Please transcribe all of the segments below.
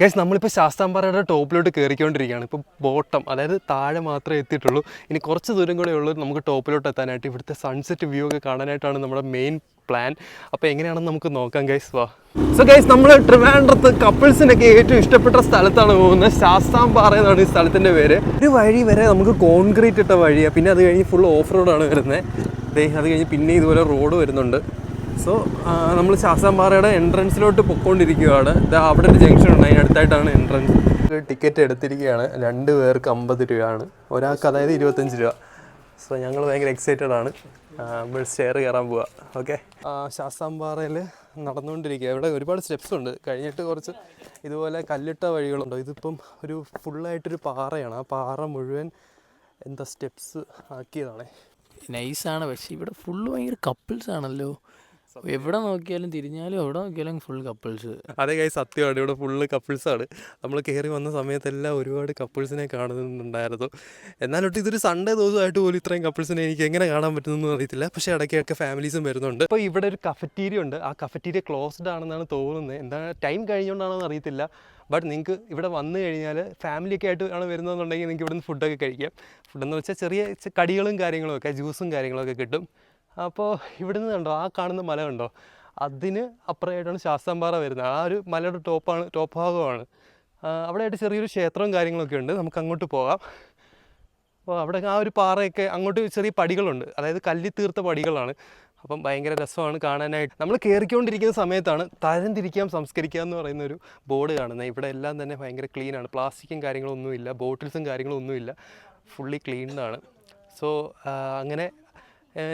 Guys നമ്മളിപ്പോൾ ശാസ്താംപാറയുടെ ടോപ്പിലോട്ട് കയറിക്കൊണ്ടിരിക്കുകയാണ് ഇപ്പോൾ bottom അതായത് താഴെ മാത്രമേ എത്തിയിട്ടുള്ളൂ. ഇനി കുറച്ച് ദൂരം കൂടെ ഉള്ളൂ നമുക്ക് ടോപ്പിലോട്ട് എത്താനായിട്ട് ഇവിടുത്തെ സൺസെറ്റ് വ്യൂ ഒക്കെ കാണാനായിട്ടാണ് നമ്മുടെ മെയിൻ പ്ലാൻ അപ്പോൾ എങ്ങനെയാണെന്ന് നമുക്ക് നോക്കാം ഗൈസ് വാ. സോ ഗൈസ് നമ്മൾ ട്രിവാൻഡ്രത്ത് കപ്പിൾസിനൊക്കെ ഏറ്റവും ഇഷ്ടപ്പെട്ട സ്ഥലത്താണ് പോകുന്നത്. ശാസ്താംപാറ എന്നാണ് ഈ സ്ഥലത്തിന്റെ പേര്. ഒരു വഴി വരെ നമുക്ക് കോൺക്രീറ്റ് ഇട്ട വഴിയാണ് പിന്നെ അത് കഴിഞ്ഞ് ഫുൾ ഓഫ് റോഡാണ് വരുന്നത്. അത് കഴിഞ്ഞ് പിന്നെ ഇതുപോലെ റോഡ് വരുന്നുണ്ട്. സോ നമ്മൾ ശാസ്താംപാറയുടെ എൻട്രൻസിലോട്ട് പൊക്കോണ്ടിരിക്കുകയാണ് ദാ അവിടെ ഒരു ജംഗ്ഷൻ ഉണ്ട്. അതിനടുത്തായിട്ടാണ് എൻട്രൻസ് ടിക്കറ്റ് എടുത്തിരിക്കുകയാണ്. രണ്ട് പേർക്ക് അമ്പത് രൂപയാണ്. ഒരാൾക്ക് അതായത് ഇരുപത്തഞ്ച് രൂപ. സോ ഞങ്ങൾ ഭയങ്കര എക്സൈറ്റഡ് ആണ്. നമ്മൾ സ്റ്റെയർ കയറാൻ പോവുക ഓക്കെ ശാസ്താംപാറയിൽ നടന്നുകൊണ്ടിരിക്കുക. ഇവിടെ ഒരുപാട് സ്റ്റെപ്സ് ഉണ്ട്. കഴിഞ്ഞിട്ട് കുറച്ച് ഇതുപോലെ കല്ലിട്ട വഴികളുണ്ടോ. ഇതിപ്പം ഒരു ഫുള്ളായിട്ടൊരു പാറയാണ്. ആ പാറ മുഴുവൻ എന്താ സ്റ്റെപ്സ് ആക്കിയതാണേ. നൈസാണ് പക്ഷേ ഇവിടെ ഫുള്ള് ഭയങ്കര കപ്പിൾസ് ആണല്ലോ. എവിടെ നോക്കിയാലും തിരിഞ്ഞാലും എവിടെ നോക്കിയാലും ഫുൾ കപ്പിൾസ് അതെ കൈ സത്യമാണ്. ഇവിടെ ഫുള്ള് കപ്പിൾസാണ് നമ്മൾ കയറി വന്ന സമയത്തെല്ലാം ഒരുപാട് കപ്പിൾസിനെ കാണുന്നുണ്ടായിരുന്നു. എന്നാലൊട്ട് ഇതൊരു സൺഡേ ദിവസമായിട്ട് പോലും ഇത്രയും കപ്പിൾസിനെ എനിക്ക് എങ്ങനെ കാണാൻ പറ്റുന്നു അറിയത്തില്ല. പക്ഷേ ഇടയ്ക്കൊക്കെ ഫാമിലീസും വരുന്നുണ്ട്. ഇപ്പോൾ ഇവിടെ ഒരു കഫറ്റീരിയ ഉണ്ട്. ആ കഫറ്റീരിയ ക്ലോസ്ഡ് ആണെന്നാണ് തോന്നുന്നത്. എന്താ ടൈം കഴിഞ്ഞുകൊണ്ടാണെന്ന് അറിയത്തില്ല. ബട്ട് നിങ്ങൾക്ക് ഇവിടെ വന്നു കഴിഞ്ഞാൽ ഫാമിലി ഒക്കെ ആയിട്ട് ആണ് വരുന്നതെന്നുണ്ടെങ്കിൽ നിങ്ങൾക്ക് ഇവിടുന്ന് ഫുഡൊക്കെ കഴിക്കാം. ഫുഡെന്ന് വെച്ചാൽ ചെറിയ കടികളും കാര്യങ്ങളും ഒക്കെ ജ്യൂസും കാര്യങ്ങളൊക്കെ കിട്ടും. അപ്പോൾ ഇവിടുന്ന് കണ്ടോ ആ കാണുന്ന മല കണ്ടോ? അതിന് അപ്പുറമായിട്ടാണ് ശാസ്താംപാറ വരുന്നത്. ആ ഒരു മലയുടെ ടോപ്പാണ് ടോപ്പ് ഭാഗമാണ് അവിടെയായിട്ട് ചെറിയൊരു ക്ഷേത്രവും കാര്യങ്ങളൊക്കെ ഉണ്ട്. നമുക്ക് അങ്ങോട്ട് പോകാം. അപ്പോൾ അവിടെ ആ ഒരു പാറയൊക്കെ അങ്ങോട്ട് ചെറിയ പടികളുണ്ട്. അതായത് കല്ലി തീർത്ത പടികളാണ്. അപ്പം ഭയങ്കര രസമാണ് കാണാനായിട്ട്. നമ്മൾ കയറിക്കൊണ്ടിരിക്കുന്ന സമയത്താണ് തരംതിരിക്കാം സംസ്കരിക്കുക എന്ന് പറയുന്ന ഒരു ബോർഡ് കാണുന്നത്. ഇവിടെ എല്ലാം തന്നെ ഭയങ്കര ക്ലീനാണ് പ്ലാസ്റ്റിക്കും കാര്യങ്ങളൊന്നുമില്ല ബോട്ടിൽസും കാര്യങ്ങളൊന്നുമില്ല. ഫുള്ളി ക്ലീൻഡാണ് സോ അങ്ങനെ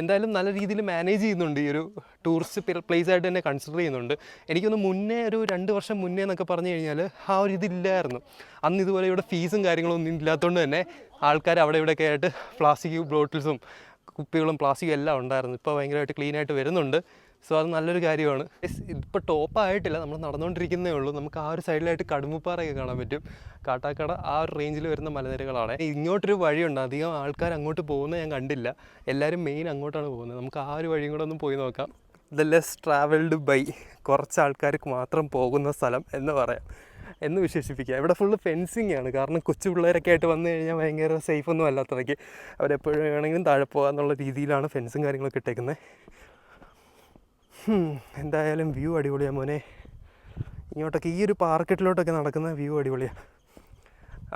എന്തായാലും നല്ല രീതിയിൽ മാനേജ് ചെയ്യുന്നുണ്ട് ഈ ഒരു ടൂറിസ്റ്റ് പ്ലേസ് ആയിട്ട് തന്നെ കൺസിഡർ ചെയ്യുന്നുണ്ട്. എനിക്കൊന്ന് മുന്നേ ഒരു രണ്ട് വർഷം മുന്നേ എന്നൊക്കെ പറഞ്ഞു കഴിഞ്ഞാൽ ആ ഒരു ഇതില്ലായിരുന്നു അന്ന് ഇതുപോലെ ഇവിടെ ഫീസും കാര്യങ്ങളൊന്നും ഇല്ലാത്തതുകൊണ്ട് തന്നെ ആൾക്കാർ അവിടെ ഇവിടെയൊക്കെ ആയിട്ട് പ്ലാസ്റ്റിക് ബോട്ടിൽസും കുപ്പികളും പ്ലാസ്റ്റിക്കും എല്ലാം ഉണ്ടായിരുന്നു. ഇപ്പോൾ ഭയങ്കരമായിട്ട് ക്ലീനായിട്ട് വരുന്നുണ്ട്. സോ അത് നല്ലൊരു കാര്യമാണ്. ഇപ്പോൾ ടോപ്പ് ആയിട്ടില്ല. നമ്മൾ നടന്നുകൊണ്ടിരിക്കുന്നേ ഉള്ളൂ. നമുക്ക് ആ ഒരു സൈഡിലായിട്ട് കടുമുപ്പാറയൊക്കെ കാണാൻ പറ്റും. കാട്ടാക്കട ആ ഒരു റേഞ്ചിൽ വരുന്ന മലനിരകളാണ്. ഇങ്ങോട്ടൊരു വഴിയുണ്ട്. അധികം ആൾക്കാർ അങ്ങോട്ട് പോകുന്നത് ഞാൻ കണ്ടില്ല. എല്ലാവരും മെയിൻ അങ്ങോട്ടാണ് പോകുന്നത്. നമുക്ക് ആ ഒരു വഴിയും കൂടെ ഒന്ന് പോയി നോക്കാം. ദ ലെസ് ട്രാവൽഡ് ബൈ കുറച്ച് ആൾക്കാർക്ക് മാത്രം പോകുന്ന സ്ഥലം എന്ന് പറയാം. എന്ന് വിശേഷിപ്പിക്കുക ഇവിടെ ഫുള്ള് ഫെൻസിങ് ആണ്. കാരണം കൊച്ചു പിള്ളേരൊക്കെ ആയിട്ട് വന്നു കഴിഞ്ഞാൽ ഭയങ്കര സേഫ് ഒന്നും അല്ലാത്തതൊക്കെ അവരെപ്പോഴും വേണമെങ്കിലും താഴെ പോകാന്നുള്ള രീതിയിലാണ് ഫെൻസും കാര്യങ്ങളൊക്കെ ഇട്ടേക്കുന്നത് എന്തായാലും വ്യൂ അടിപൊളിയാണ് മോനെ. ഇങ്ങോട്ടൊക്കെ ഈ ഒരു പാർക്കറ്റിലോട്ടൊക്കെ നടക്കുന്ന വ്യൂ അടിപൊളിയാണ്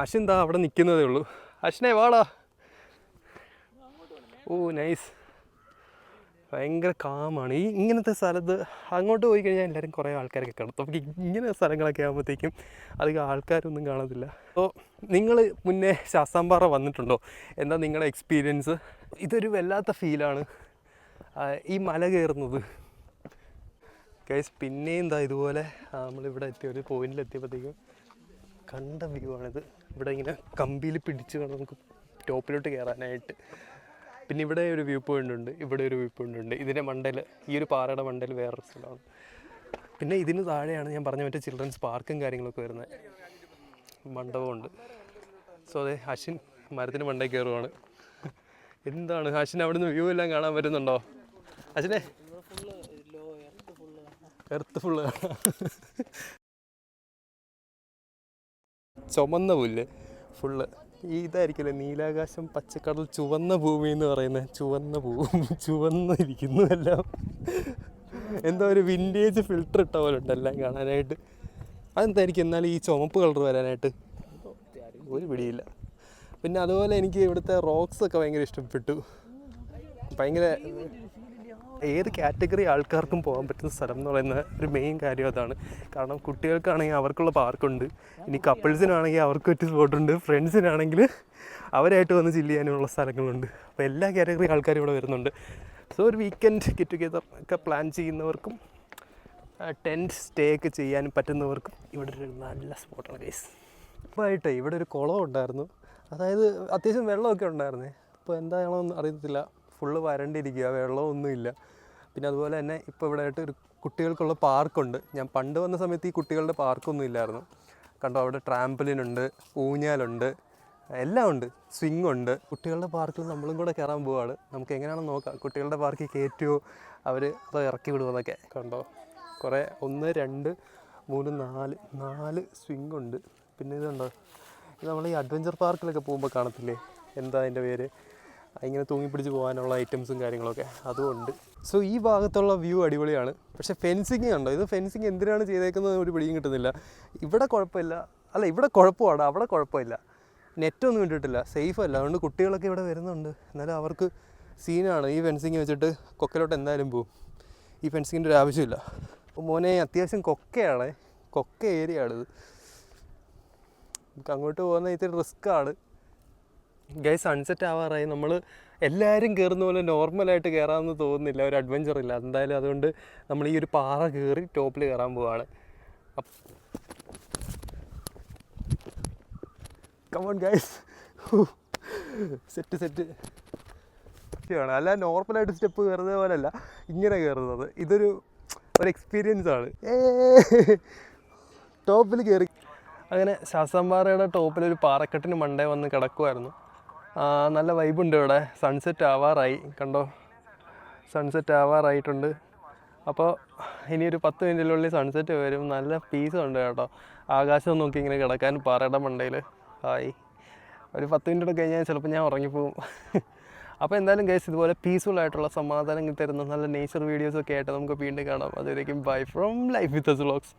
അശ്വിൻ എന്താ അവിടെ നിൽക്കുന്നതേ ഉള്ളൂ. അശ്വിനെ വാടാ. Oh nice. ഭയങ്കര കാമാണ്. ഈ ഇങ്ങനത്തെ സ്ഥലത്ത് അങ്ങോട്ട് പോയി കഴിഞ്ഞാൽ എല്ലാവരും കുറേ ആൾക്കാരൊക്കെ കാണും. അപ്പോൾ ഇങ്ങനെ സ്ഥലങ്ങളൊക്കെ ആകുമ്പോഴത്തേക്കും അധികം ആൾക്കാരൊന്നും കാണത്തില്ല. അപ്പോൾ നിങ്ങൾ മുന്നേ ശാസ്താംപാറ വന്നിട്ടുണ്ടോ? എന്താ നിങ്ങളുടെ എക്സ്പീരിയൻസ് ഇതൊരു വല്ലാത്ത ഫീലാണ് ഈ മല കയറുന്നത് ഗൈസ് പിന്നെയും എന്താ ഇതുപോലെ നമ്മളിവിടെ എത്തിയ ഒരു പോയിന്റിൽ എത്തിയപ്പോഴത്തേക്കും കണ്ട വ്യൂ ആണിത്. ഇവിടെ ഇങ്ങനെ കമ്പിയിൽ പിടിച്ച് വേണം നമുക്ക് ടോപ്പിലോട്ട് കയറാനായിട്ട് പിന്നെ ഇവിടെ ഒരു വ്യൂ പോയിന്റ് ഉണ്ട് ഇവിടെ ഒരു വ്യൂ പോയിന്റ് ഉണ്ട്. ഇതിന്റെ മണ്ടയിൽ ഈ ഒരു പാറയുടെ മണ്ടയിൽ വേറെ സ്ഥലമാണ്. പിന്നെ ഇതിന് താഴെയാണ് ഞാൻ പറഞ്ഞ മറ്റേ ചിൽഡ്രൻസ് പാർക്കും കാര്യങ്ങളൊക്കെ വരുന്നത്. മണ്ഡപമുണ്ട് സോ അതെ അശ്വിൻ മരത്തിന് മണ്ടയിൽ കയറുവാണ്. എന്താണ് അശ്വിൻ അവിടുന്ന് വ്യൂ എല്ലാം കാണാൻ പറ്റുന്നുണ്ടോ? അശ്വിനെ എർത്ത് ഫുള്ള് ചുമന്ന പുല്ല്. ഫുള്ള്. ഈ ഇതായിരിക്കില്ലേ നീലാകാശം പച്ചക്കടൽ ചുവന്ന ഭൂമി എന്ന് പറയുന്നത്? ചുവന്ന ഭൂമി ചുവന്നിരിക്കുന്നു എല്ലാം എന്തോ ഒരു വിന്റേജ് ഫിൽറ്റർ ഇട്ട പോലെ ഉണ്ട് എല്ലാം കാണാനായിട്ട്. അതെന്തായിരിക്കും എന്നാലും ഈ ചുമപ്പ് കളർ വരാനായിട്ട്? ഒരു പിടിയില്ല. പിന്നെ അതുപോലെ എനിക്ക് ഇവിടുത്തെ റോക്സ് ഒക്കെ ഭയങ്കര ഇഷ്ടപ്പെട്ടു. ഭയങ്കര ഏത് കാറ്റഗറി ആൾക്കാർക്കും പോകാൻ പറ്റുന്ന സ്ഥലം എന്ന് പറയുന്ന ഒരു മെയിൻ കാര്യം അതാണ്. കാരണം കുട്ടികൾക്കാണെങ്കിൽ അവർക്കുള്ള പാർക്കുണ്ട്. ഇനി കപ്പിൾസിനാണെങ്കിൽ അവർക്ക് പറ്റിയ സ്പോട്ടുണ്ട്. ഫ്രണ്ട്സിനാണെങ്കിൽ അവരായിട്ട് വന്ന് ചില്ല് ചെയ്യാനുള്ള സ്ഥലങ്ങളുണ്ട്. അപ്പോൾ എല്ലാ കാറ്റഗറി ആൾക്കാരും ഇവിടെ വരുന്നുണ്ട്. സോ ഒരു വീക്കെൻഡ് ഗെറ്റ് ടുഗെദർ ഒക്കെ പ്ലാൻ ചെയ്യുന്നവർക്കും ടെന്റ് സ്റ്റേ ഒക്കെ ചെയ്യാൻ പറ്റുന്നവർക്കും ഇവിടെ ഒരു നല്ല സ്പോട്ടാണ് ഗൈസ് ഇപ്പോഴായിട്ട് ഇവിടെ ഒരു കുളം ഉണ്ടായിരുന്നു. അതായത് അത്യാവശ്യം വെള്ളമൊക്കെ ഉണ്ടായിരുന്നേ. അപ്പോൾ എന്താണെന്ന് അറിയത്തില്ല. ഫുള്ള് വരണ്ടിരിക്കുക വെള്ളമൊന്നുമില്ല. പിന്നെ അതുപോലെ തന്നെ ഇപ്പോൾ ഇവിടെ ആയിട്ട് ഒരു കുട്ടികൾക്കുള്ള പാർക്കുണ്ട്. ഞാൻ പണ്ട് വന്ന സമയത്ത് ഈ കുട്ടികളുടെ പാർക്കൊന്നും ഇല്ലായിരുന്നു. കണ്ടോ അവിടെ ട്രാമ്പലിനുണ്ട് ഊഞ്ഞാലുണ്ട് എല്ലാം ഉണ്ട്. സ്വിങ് ഉണ്ട്. കുട്ടികളുടെ പാർക്കിൽ നമ്മളും കൂടെ കയറാൻ പോവാണ്. നമുക്ക് എങ്ങനെയാണെന്ന് നോക്കാം. കുട്ടികളുടെ പാർക്കിൽ കയറ്റുമോ അവർ അത് ഇറക്കി വിടുമെന്നൊക്കെ കണ്ടോ കുറേ ഒന്ന് രണ്ട് മൂന്ന് നാല് നാല് സ്വിംഗ് ഉണ്ട്. പിന്നെ ഇതുണ്ടോ? ഇത് നമ്മൾ ഈ അഡ്വഞ്ചർ പാർക്കിലൊക്കെ പോകുമ്പോൾ കാണത്തില്ലേ? എന്താ അതിന്റെ പേര്? ഇങ്ങനെ തൂങ്ങിപ്പിടിച്ച് പോകാനുള്ള ഐറ്റംസും കാര്യങ്ങളൊക്കെ അതുമുണ്ട്. സോ ഈ ഭാഗത്തുള്ള വ്യൂ അടിപൊളിയാണ്. പക്ഷേ ഫെൻസിങ് കണ്ടോ? ഇത് ഫെൻസിങ് എന്തിനാണ് ചെയ്തേക്കുന്നത് ഒരു പിടിയും കിട്ടുന്നില്ല. ഇവിടെ കുഴപ്പമില്ല. അല്ല ഇവിടെ കുഴപ്പമാണ്. അവിടെ കുഴപ്പമില്ല. നെറ്റൊന്നും ഇട്ടിട്ടില്ല. സേഫ് അല്ല. അതുകൊണ്ട് കുട്ടികളൊക്കെ ഇവിടെ വരുന്നുണ്ട്. എന്നാലും അവർക്ക് സീനാണ് ഈ ഫെൻസിങ് വെച്ചിട്ട് കൊക്കലോട്ട് എന്തായാലും പോവും. ഈ ഫെൻസിങ്ങിന്റെ ഒരു ആവശ്യമില്ല. മോനെ അത്യാവശ്യം കൊക്കയാണ്. കൊക്ക ഏരിയ ആണിത് നമുക്ക് അങ്ങോട്ട് പോകുന്ന ഇത്തിരി റിസ്ക്കാണ് ഗൈ സൺസെറ്റ് ആവാറായി. നമ്മൾ എല്ലാവരും കയറുന്ന പോലെ നോർമലായിട്ട് കയറാമെന്ന് തോന്നുന്നില്ല. ഒരു അഡ്വഞ്ചർ ഇല്ല. എന്തായാലും അതുകൊണ്ട് നമ്മൾ ഈ ഒരു പാറ കയറി ടോപ്പിൽ കയറാൻ പോവാണ്. കമോൺ ഗൈസ് സെറ്റ് സെറ്റ് ആണ് അല്ല നോർമലായിട്ട് സ്റ്റെപ്പ് കയറുന്നത് പോലെയല്ല ഇങ്ങനെ കയറുന്നത് ഇതൊരു ഒരു എക്സ്പീരിയൻസ് ആണ്. ടോപ്പിൽ കയറി അങ്ങനെ ശാസ്താംപാറയുടെ ടോപ്പിൽ ഒരു പാറക്കെട്ടിന് മണ്ടേ വന്ന് കിടക്കുമായിരുന്നു നല്ല വൈബുണ്ട് ഇവിടെ. സൺസെറ്റ് ആവാറായി. കണ്ടോ? സൺസെറ്റ് ആവാറായിട്ടുണ്ട്. അപ്പോൾ ഇനി ഒരു പത്ത് മിനിറ്റിനുള്ളിൽ സൺസെറ്റ് വരും. നല്ല പീസ് ഉണ്ട് കേട്ടോ. ആകാശം നോക്കി ഇങ്ങനെ കിടക്കാൻ പാറയുടെ മണ്ടയിൽ ഹായ് ഒരു പത്ത് മിനിറ്റ് ഒക്കെ കഴിഞ്ഞാൽ ചിലപ്പോൾ ഞാൻ ഉറങ്ങിപ്പോവും. അപ്പോൾ എന്തായാലും കേസ് ഇതുപോലെ പീസ്ഫുൾ ആയിട്ടുള്ള സമാധാനം തരുന്ന നല്ല നേച്ചർ വീഡിയോസൊക്കെ ആയിട്ട് നമുക്ക് വീണ്ടും കാണാം. അതുവരേക്കും bye from life with vlogs